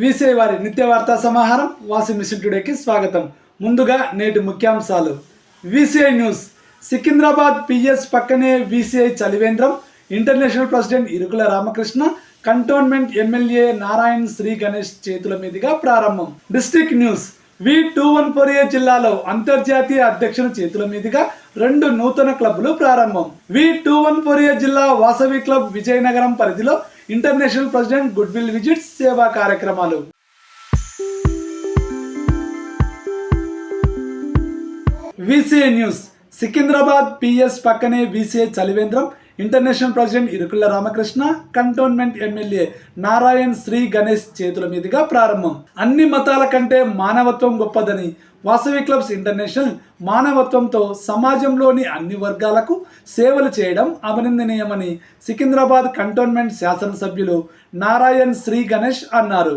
VC వారి నిత్య వార్తా సమాహారం వాసి మిషన్ టుడేకి స్వాగతం. ముందుగా నేటి ముఖ్యాంశాలు. VCI news. సికింద్రాబాద్ పిఎస్ పక్కనే VCI చలివేంద్రం. International president Irukula Ramakrishna cantonment MLA Narayan Shri Ganesh చేతుల మీదుగా ప్రారంభం. District news. V two one four A జిల్లాలో అంతర్జాతీయ అధ్యక్షుని చేతుల మీదుగా రెండు నూతన క్లబ్లు ప్రారంభం. V two one four A జిల్లా వాసవి క్లబ్ విజయనగరం పరిధిలో international president good will visits సేవా కార్యక్రమాలు. VCA news. సికింద్రాబాద్ పిఎస్ పక్కనే VCA చలివేంద్రం. International president Irukula Ramakrishna cantonment MLA Narayan Shri Ganesh చేతుల మీదుగా ప్రారంభం. అన్ని మతాల కంటే మానవత్వం గొప్పదని వాసవి క్లబ్స్ ఇంటర్నేషనల్ మానవత్వంతో సమాజంలోని అన్ని వర్గాలకు సేవలు చేయడం అభినందనీయమని సికింద్రాబాద్ కంటోన్మెంట్ శాసనసభ్యులు నారాయణ్ శ్రీ గణేష్ అన్నారు.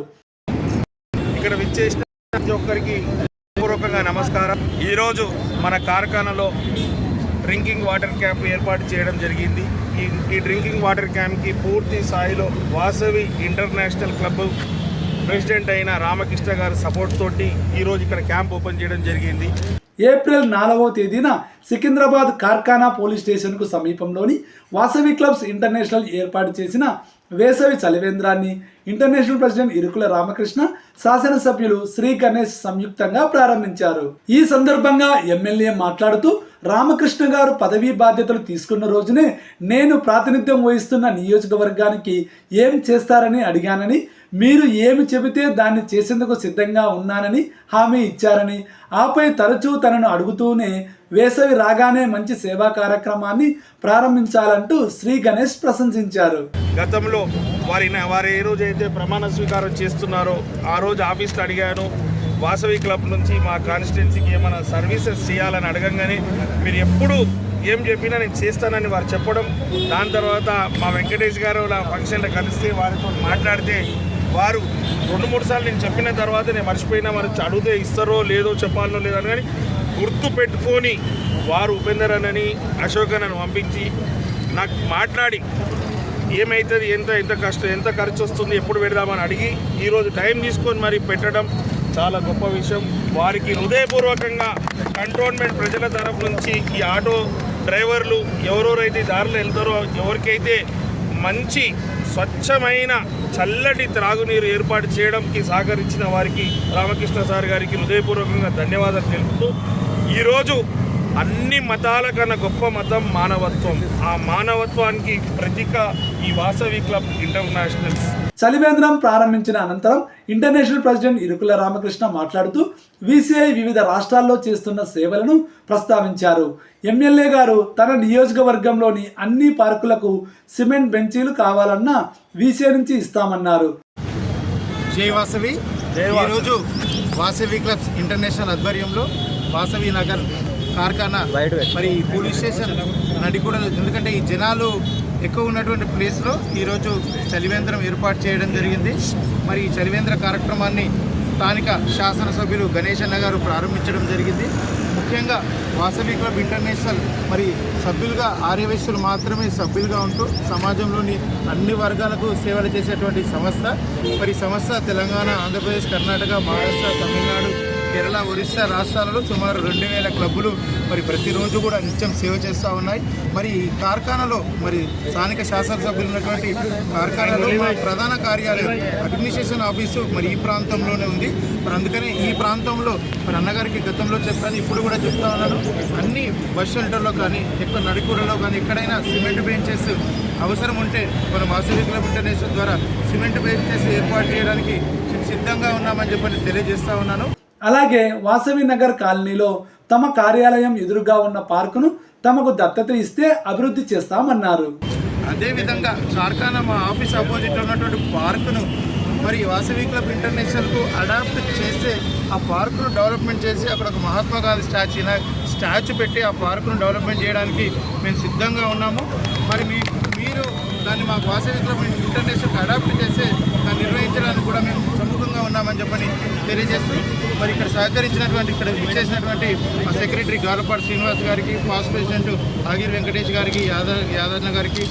ఇక్కడ విచ్చేసిన ప్రతి ఒక్కరికి పూర్వకంగా నమస్కారం. ఈరోజు మన కార్ఖానాలో డ్రింకింగ్ వాటర్ క్యాంప్ ఏర్పాటు చేయడం జరిగింది. ఈ ఈ డ్రింకింగ్ వాటర్ క్యాంప్కి పూర్తి స్థాయిలో వాసవి ఇంటర్నేషనల్ క్లబ్ ప్రెసిడెంట్ అయిన రామకృష్ణ గారి సపోర్ట్ తోటి ఈరోజు ఇక్కడ క్యాంప్ ఓపెన్ చేయడం జరిగింది. ఏప్రిల్ నాలుగవ తేదీన సికింద్రాబాద్ కార్ఖానా పోలీస్ స్టేషన్కు సమీపంలోని వాసవి క్లబ్స్ ఇంటర్నేషనల్ ఏర్పాటు చేసిన వేసవి చలివేంద్రాన్ని ఇంటర్నేషనల్ ప్రెసిడెంట్ ఇరుకుల రామకృష్ణ శాసనసభ్యులు శ్రీ గణేష్ సంయుక్తంగా ప్రారంభించారు. ఈ సందర్భంగా ఎమ్మెల్యే మాట్లాడుతూ రామకృష్ణ గారు పదవీ బాధ్యతలు తీసుకున్న రోజునే నేను ప్రాతినిధ్యం వహిస్తున్న నియోజకవర్గానికి ఏం చేస్తారని అడిగానని మీరు ఏమి చెబితే దాన్ని చేసేందుకు సిద్ధంగా ఉన్నానని హామీ ఇచ్చారని ఆపై తరచూ తనను అడుగుతూనే వేసవి రాగానే మంచి సేవా కార్యక్రమాన్ని ప్రారంభించాలంటూ శ్రీ గణేష్ ప్రశంసించారు. గతంలో వారి వారు ఏ రోజు అయితే ప్రమాణ స్వీకారం చేస్తున్నారో ఆ రోజు ఆఫీస్లో అడిగాను వాసవి క్లబ్ నుంచి మా కాన్స్టిట్యున్సీకి ఏమైనా సర్వీసెస్ చేయాలని అడగంగానే మీరు ఎప్పుడు ఏం చెప్పినా నేను చేస్తానని వారు చెప్పడం దాని తర్వాత మా వెంకటేష్ గారు నా ఫంక్షన్లో కలిస్తే వారితో మాట్లాడితే వారు రెండు మూడు సార్లు నేను చెప్పిన తర్వాత నేను మర్చిపోయినా మరి అడిగితే ఇస్తారో లేదో చెప్పాలనో లేదో అని కానీ గుర్తు పెట్టుకొని వారు ఉపేందర్ అని అశోక్ అని పంపించి నాకు మాట్లాడి ఏమవుతుంది ఎంత ఎంత కష్టం ఎంత ఖర్చు వస్తుంది ఎప్పుడు పెడదామని అడిగి ఈరోజు టైం తీసుకొని మరి పెట్టడం చాలా గొప్ప విషయం. వారికి హృదయపూర్వకంగా కంటోన్మెంట్ ప్రజల తరఫు నుంచి ఈ ఆటో డ్రైవర్లు ఎవరెవరైతే దారిలో వెళ్తారో ఎవరికైతే మంచి స్వచ్ఛమైన చల్లటి త్రాగునీరు ఏర్పాటు చేయడంకి సహకరించిన వారికి రామకృష్ణ సార్ గారికి హృదయపూర్వకంగా ధన్యవాదాలు తెలుపుతూ ఈరోజు అన్ని మతాల కన్నా గొప్ప మతం మానవత్వం. ఆ మానవత్వానికి ప్రతీక ఈ వాసవి క్లబ్ ఇంటర్నేషనల్ చలివేంద్రం ప్రారంభించిన అనంతరం ఇంటర్నేషనల్ ప్రెసిడెంట్ ఇరుకుల రామకృష్ణ మాట్లాడుతూ వీసీఐ వివిధ రాష్ట్రాల్లో చేస్తున్న సేవలను ప్రస్తావించారు. ఎమ్మెల్యే గారు తన నియోజకవర్గంలోని అన్ని పార్కులకు సిమెంట్ బెంచీలు కావాలన్నా వీసీఐ నుంచి ఇస్తామన్నారు. జై వాసవి. జై వాసవి. ఈరోజు వాసవి క్లబ్స్ ఇంటర్నేషనల్ ఆధ్వర్యంలో వాసవి నగర్ కార్ఖానా మరి పోలీస్ స్టేషన్ నడికూడలు ఎందుకంటే ఈ జనాలు ఎక్కువ ఉన్నటువంటి ప్లేస్లో ఈరోజు చలివేంద్రం ఏర్పాటు చేయడం జరిగింది. మరి ఈ చలివేంద్ర కార్యక్రమాన్ని స్థానిక శాసనసభ్యులు గణేష్ అన్న గారు ప్రారంభించడం జరిగింది. ముఖ్యంగా వాసవి క్లబ్ ఇంటర్నేషనల్ మరి సభ్యులుగా ఆర్యవైశ్యులు మాత్రమే సభ్యులుగా ఉంటూ సమాజంలోని అన్ని వర్గాలకు సేవలు చేసేటువంటి సంస్థ. మరి సంస్థ తెలంగాణ ఆంధ్రప్రదేశ్ కర్ణాటక మహారాష్ట్ర తమిళనాడు కేరళ ఒరిస్సా రాష్ట్రాలలో సుమారు రెండు వేల క్లబ్బులు మరి ప్రతిరోజు కూడా నిత్యం సేవ చేస్తూ ఉన్నాయి. మరి ఈ కార్ఖానాలో మరి స్థానిక శాసనసభ్యులు ఉన్నటువంటి కార్ఖానాలో ప్రధాన కార్యాలయం అడ్మినిస్ట్రేషన్ ఆఫీసు మరి ఈ ప్రాంతంలోనే ఉంది. మరి అందుకనే ఈ ప్రాంతంలో మరి అన్నగారికి గతంలో చెప్పాను ఇప్పుడు కూడా చెప్తా ఉన్నాను. అన్ని బస్ షెల్టర్లో కానీ ఎక్కువ నడికూరలో కానీ ఎక్కడైనా సిమెంట్ బెంచెస్ అవసరం ఉంటే మన వాసవి క్లబ్ ఇంటర్నేషనల్ ద్వారా సిమెంట్ బెంచెస్ ఏర్పాటు చేయడానికి సిద్ధంగా ఉన్నామని చెప్పని తెలియజేస్తా ఉన్నాను. అలాగే వాసవి నగర్ కాలనీలో తమ కార్యాలయం ఎదురుగా ఉన్న పార్కును తమకు దత్తత ఇస్తే అభివృద్ధి చేస్తామన్నారు. అదేవిధంగా కార్ఖానా మా ఆఫీస్ ఆపోజిట్ ఉన్నటువంటి పార్కును మరి వాసవి క్లబ్ ఇంటర్నేషనల్కు అడాప్ట్ చేస్తే ఆ పార్కును డెవలప్మెంట్ చేసి అక్కడ ఒక మహాత్మా గాంధీ స్టాచ్యూ స్టాచ్యూ పెట్టి ఆ పార్కును డెవలప్మెంట్ చేయడానికి మేము సిద్ధంగా ఉన్నాము. మరి మీ మీరు దాన్ని మా వాసవి క్లబ్ ఇంటర్నేషనల్కి అడాప్ట్ చేస్తే దాన్ని నిర్వహించడానికి ఉన్నామని చెప్పని తెలియజేస్తూ మరి ఇక్కడ సహకరించినటువంటి ఇక్కడ విచ్చేసినటువంటి మా సెక్రటరీ గాలపాటి శ్రీనివాస్ గారికి పాస్ ప్రెసిడెంట్ ఆగిర్ వెంకటేష్ గారికి యాదవ్ యాదన్న గారికి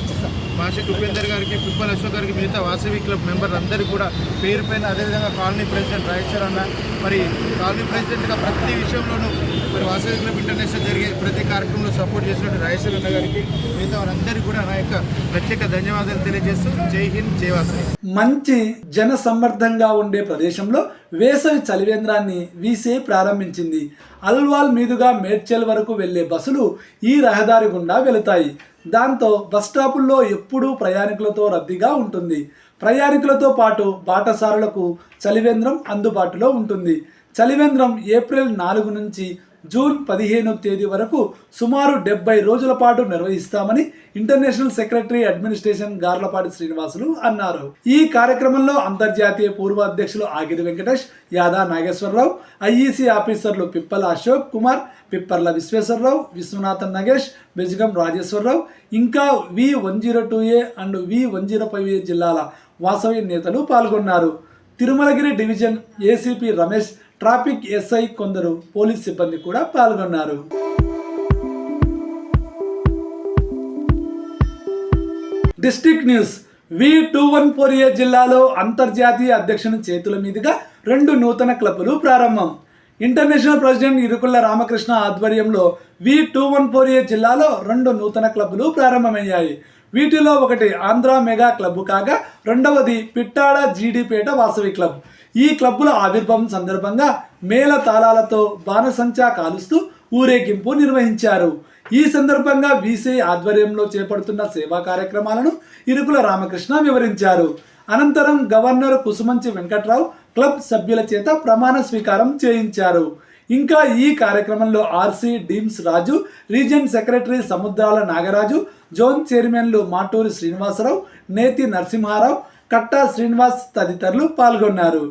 మాషక్ ఉపేందర్ గారికి పిప్పల్ అశోక్ గారికి మిగతా వాసవి క్లబ్ మెంబర్ అందరికీ కూడా పేరు పైన అదేవిధంగా కాలనీ ప్రెసిడెంట్ రాజేశ్వర్ అన్న మరి కాలనీ ప్రెసిడెంట్గా ప్రతి విషయంలోనూ మరి వాసవి క్లబ్ ఇంటర్నేషనల్ జరిగే ప్రతి కార్యక్రమంలో సపోర్ట్ చేసినట్టు రాజేశ్వర్ అన్న గారికి మిగతా వారందరికీ కూడా నా యొక్క ప్రత్యేక ధన్యవాదాలు తెలియజేస్తూ జై హింద్ జై వాసవి. మంచి జన సమర్థంగా ఉండే ప్రదేశంలో వేసవి చలివేంద్రాన్ని వీసే ప్రారంభించింది. అల్వాల్ మీదుగా మేడ్చల్ వరకు వెళ్ళే బస్సులు ఈ రహదారి గుండా వెళతాయి. దాంతో బస్ ఎప్పుడూ ప్రయాణికులతో రద్దీగా ఉంటుంది. ప్రయాణికులతో పాటు బాటసారులకు చలివేంద్రం అందుబాటులో ఉంటుంది. చలివేంద్రం ఏప్రిల్ నాలుగు నుంచి జూన్ పదిహేను తేదీ వరకు సుమారు డెబ్బై రోజుల పాటు నిర్వహిస్తామని international secretary administration Garlapati Srinivasulu అన్నారు. ఈ కార్యక్రమంలో అంతర్జాతీయ పూర్వ అధ్యక్షులు ఆగిరి వెంకటేష్ యాదా నాగేశ్వరరావు ఐఈసీ ఆఫీసర్లు పిప్పల అశోక్ కుమార్ పిప్పర్ల విశ్వేశ్వరరావు విశ్వనాథన్ నగేష్ బెజగం రాజేశ్వరరావు ఇంకా V one zero two A and V one zero five A జిల్లాల వాసవి నేతలు పాల్గొన్నారు. Tirumalagiri division ACP Ramesh traffic SI కొందరు పోలీస్ సిబ్బంది కూడా పాల్గొన్నారు. District news. V two one four A జిల్లాలో అంతర్జాతీయ అధ్యక్షుని చేతుల మీదుగా రెండు నూతన క్లబ్బులు ప్రారంభం. ఇంటర్నేషనల్ ప్రెసిడెంట్ ఇరుకుళ్ళ రామకృష్ణ ఆధ్వర్యంలో V two one four A జిల్లాలో రెండు నూతన క్లబ్బులు ప్రారంభమయ్యాయి. వీటిలో ఒకటి ఆంధ్ర మెగా క్లబ్ కాగా రెండవది పిట్టాడ జీడిపేట వాసవి క్లబ్. ఈ క్లబ్బుల ఆవిర్భావం సందర్భంగా మేళ తాళాలతో బాణసంచా కాలుస్తూ ఊరేగింపు నిర్వహించారు. ఈ సందర్భంగా బీసీ ఆధ్వర్యంలో చేపడుతున్న సేవా కార్యక్రమాలను ఇరుకుల రామకృష్ణ వివరించారు. అనంతరం గవర్నర్ కుసుమంచి వెంకట్రావు క్లబ్ సభ్యుల చేత ప్రమాణ స్వీకారం చేయించారు. ఇంకా ఈ కార్యక్రమంలో RC deems Raju region secretary Samudrala Nagaraju zone చైర్మన్లు మాటూరి శ్రీనివాసరావు నేతి నరసింహారావు కట్టా శ్రీనివాస్ తదితరులు పాల్గొన్నారు.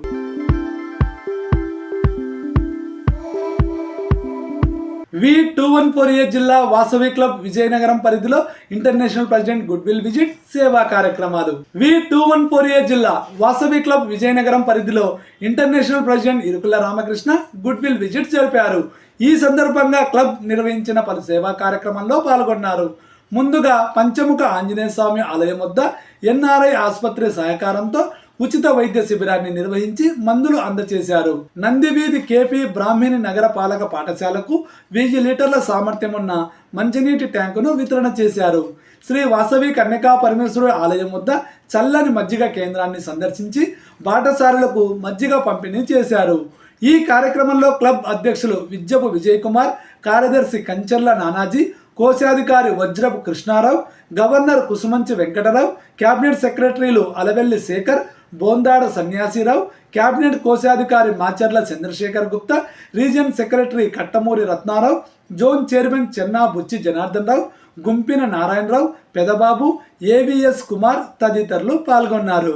V two one four A జిల్లా వాసవి క్లబ్ విజయనగరం పరిధిలో international president good will visit సేవా కార్యక్రమాలు. V two one four A జిల్లా వాసవి క్లబ్ విజయనగరం పరిధిలో international president Irukula Ramakrishna goodwill visit జరిపారు. ఈ సందర్భంగా క్లబ్ నిర్వహించిన పలు సేవా కార్యక్రమంలో పాల్గొన్నారు. ముందుగా పంచముఖ ఆంజనేయ స్వామి ఆలయం వద్ద ఎన్ఆర్ఐ ఆసుపత్రి సహకారంతో ఉచిత వైద్య శిబిరాన్ని నిర్వహించి మందులు అందజేశారు నందివీధి కేపీ బ్రాహ్మణి నగర పాలక పాఠశాలకు వెయ్యి లీటర్ల సామర్థ్యం ఉన్న మంచినీటి ట్యాంకును వితరణ చేశారు. శ్రీ వాసవి కన్యకా పరమేశ్వరుడు ఆలయం వద్ద చల్లని మజ్జిగ కేంద్రాన్ని సందర్శించి బాటసారులకు మజ్జిగ పంపిణీ చేశారు. ఈ కార్యక్రమంలో క్లబ్ అధ్యక్షులు విద్యపు విజయ్ కుమార్ కార్యదర్శి కంచర్ల నానాజీ కోశాధికారి వజ్రపు కృష్ణారావు గవర్నర్ కుసుమంచి వెంకటరావు కేబినెట్ సెక్రటరీలు అలవెల్లి శేఖర్ బోందాడ సన్యాసిరావు కేబినెట్ కోశాధికారి Macharla Chandrasekhar Gupta region secretary Kattamuri Ratnarao zone chairman Chenna Buchi Janardhan Rao Gumpina Narayanarao Pedababu AVS Kumar తదితరులు పాల్గొన్నారు.